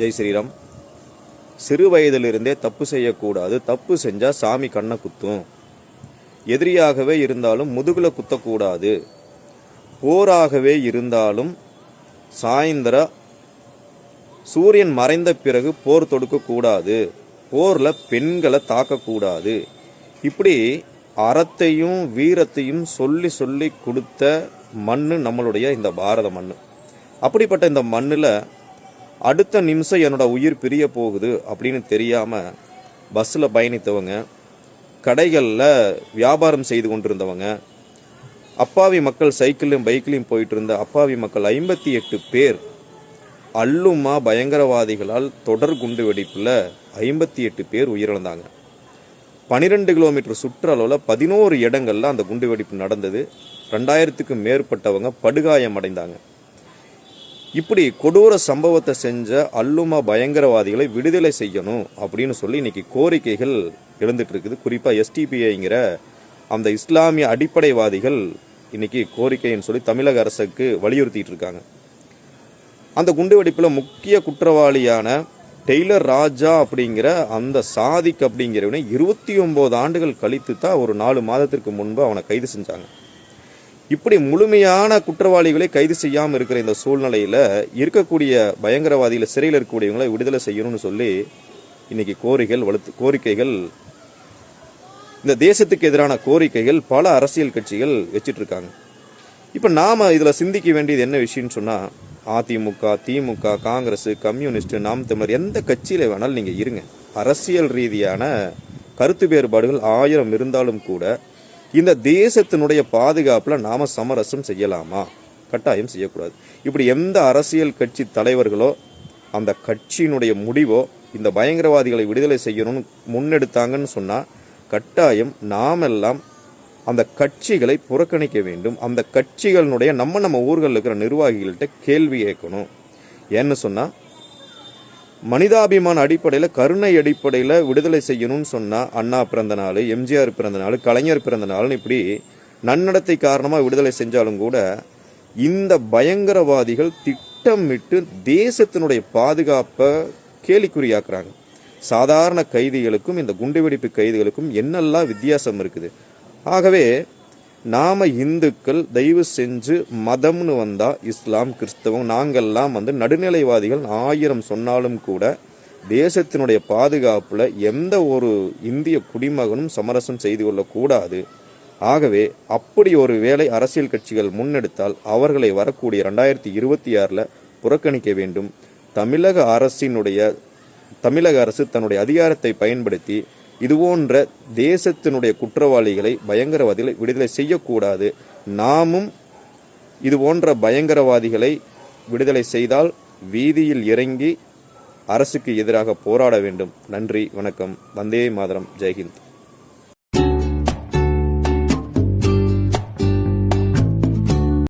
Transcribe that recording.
ஜெய் ஸ்ரீராம். சிறு வயதிலிருந்தே தப்பு செய்யக்கூடாது. தப்பு செஞ்சால் சாமி கண்ணை குத்தும். எதிரியாகவே இருந்தாலும் முதுகில் குத்தக்கூடாது. போராகவே இருந்தாலும் சாயந்தர சூரியன் மறைந்த பிறகு போர் தொடுக்கக்கூடாது. போரில் பெண்களை தாக்கக்கூடாது. இப்படி அறத்தையும் வீரத்தையும் சொல்லி சொல்லி கொடுத்த மண்ணு நம்மளுடைய இந்த பாரத மண் அப்படிப்பட்ட இந்த மண்ணில் அடுத்த நிமிஷம் என்னோட உயிர் பிரிய போகுது அப்படின்னு தெரியாமல் பஸ்ஸில் பயணித்தவங்க கடைகளில் வியாபாரம் செய்து கொண்டிருந்தவங்க அப்பாவி மக்கள் சைக்கிளையும் பைக்கிலையும் போயிட்டு இருந்த அப்பாவி மக்கள் ஐம்பத்தி எட்டு பேர் அல்லுமா பயங்கரவாதிகளால் தொடர் குண்டு வெடிப்பில் ஐம்பத்தி எட்டு பேர் உயிரிழந்தாங்க. பனிரெண்டு கிலோமீட்டர் சுற்றளவில் பதினோரு இடங்களில் அந்த குண்டு வெடிப்பு நடந்தது. ரெண்டாயிரத்துக்கு மேற்பட்டவங்க படுகாயம் அடைந்தாங்க இப்படி கொடூர சம்பவத்தை செஞ்ச அல்லுமா பயங்கரவாதிகளை விடுதலை செய்யணும் அப்படின்னு சொல்லி இன்னைக்கு கோரிக்கைகள் எழுந்துட்டு இருக்குது. குறிப்பாக எஸ்டிபிஐங்கிற அந்த இஸ்லாமிய அடிப்படைவாதிகள் இன்னைக்கு கோரிக்கைன்னு சொல்லி தமிழக அரசுக்கு வலியுறுத்திட்டு இருக்காங்க. அந்த குண்டுவெடிப்பில் முக்கிய குற்றவாளியான டெய்லர் ராஜா அப்படிங்கிற அந்த சாதிக் அப்படிங்கிறவனை இருபத்தி ஒம்பது ஆண்டுகள் கழித்து தான் ஒரு நாலு மாதத்திற்கு முன்பு அவனை கைது செஞ்சாங்க. இப்படி முழுமையான குற்றவாளிகளை கைது செய்யாமல் இருக்கிற இந்த சூழ்நிலையில் இருக்கக்கூடிய பயங்கரவாதிகள் சிறையில் இருக்கக்கூடியவங்களை விடுதலை செய்யணும்னு சொல்லி இன்னைக்கு கோரிக்கைகள் வலுத்து கோரிக்கைகள் இந்த தேசத்துக்கு எதிரான கோரிக்கைகள் பல அரசியல் கட்சிகள் வச்சிட்ருக்காங்க. இப்போ நாம் இதில் சிந்திக்க வேண்டியது என்ன விஷயம்னு சொன்னால் அதிமுக திமுக காங்கிரஸ் கம்யூனிஸ்ட் நாம் தமிழர் எந்த கட்சியில் வேணாலும் நீங்கள் இருங்க. அரசியல் ரீதியான கருத்து வேறுபாடுகள் ஆயிரம் இருந்தாலும் கூட இந்த தேசத்தினுடைய பாதுகாப்பில் நாம் சமரசம் செய்யலாமா? கட்டாயம் செய்யக்கூடாது. இப்படி எந்த அரசியல் கட்சி தலைவர்களோ அந்த கட்சியினுடைய முடிவோ இந்த பயங்கரவாதிகளை விடுதலை செய்யணும்னு முன்னெடுத்தாங்கன்னு சொன்னால் கட்டாயம் நாமெல்லாம் அந்த கட்சிகளை புறக்கணிக்க வேண்டும். அந்த கட்சிகளினுடைய நம்ம நம்ம ஊர்களில் இருக்கிற நிர்வாகிகள்கிட்ட கேள்வி கேட்கணும். ஏன்னு சொன்னால் மனிதாபிமான அடிப்படையில் கருணை அடிப்படையில் விடுதலை செய்யணும்னு சொன்னால் அண்ணா பிறந்த நாள் எம்ஜிஆர் பிறந்த நாள் கலைஞர் பிறந்த நாள்னு இப்படி நன்னடத்தை காரணமாக விடுதலை செஞ்சாலும் கூட இந்த பயங்கரவாதிகள் திட்டமிட்டு தேசத்தினுடைய பாதுகாப்பை கேலிக்குறியாக்குறாங்க. சாதாரண கைதிகளுக்கும் இந்த குண்டுவெடிப்பு கைதிகளுக்கும் என்னெல்லாம் வித்தியாசம் இருக்குது? ஆகவே நாம இந்துக்கள் தயவு செஞ்சு மதம்னு வந்தா இஸ்லாம் கிறிஸ்தவம் நாங்கள்லாம் வந்து நடுநிலைவாதிகள். ஆயிரம் சொன்னாலும் கூட தேசத்தினுடைய பாதுகாப்புல எந்த ஒரு இந்திய குடிமகனும் சமரசம் செய்து கொள்ளக்கூடாது. ஆகவே அப்படி ஒரு வேலை அரசியல் கட்சிகள் முன்னெடுத்தால் அவர்களை வரக்கூடிய ரெண்டாயிரத்தி இருபத்தி ஆறில் புறக்கணிக்க வேண்டும். தமிழக அரசினுடைய தமிழக அரசு தன்னுடைய அதிகாரத்தை பயன்படுத்தி இதுபோன்ற தேசத்தினுடைய குற்றவாளிகளை பயங்கரவாதிகளை விடுதலை செய்யக்கூடாது. நாமும் இது போன்ற பயங்கரவாதிகளை விடுதலை செய்தால் வீதியில் இறங்கி அரசுக்கு எதிராக போராட வேண்டும். நன்றி வணக்கம். வந்தே மாதரம். ஜெய்ஹிந்த்.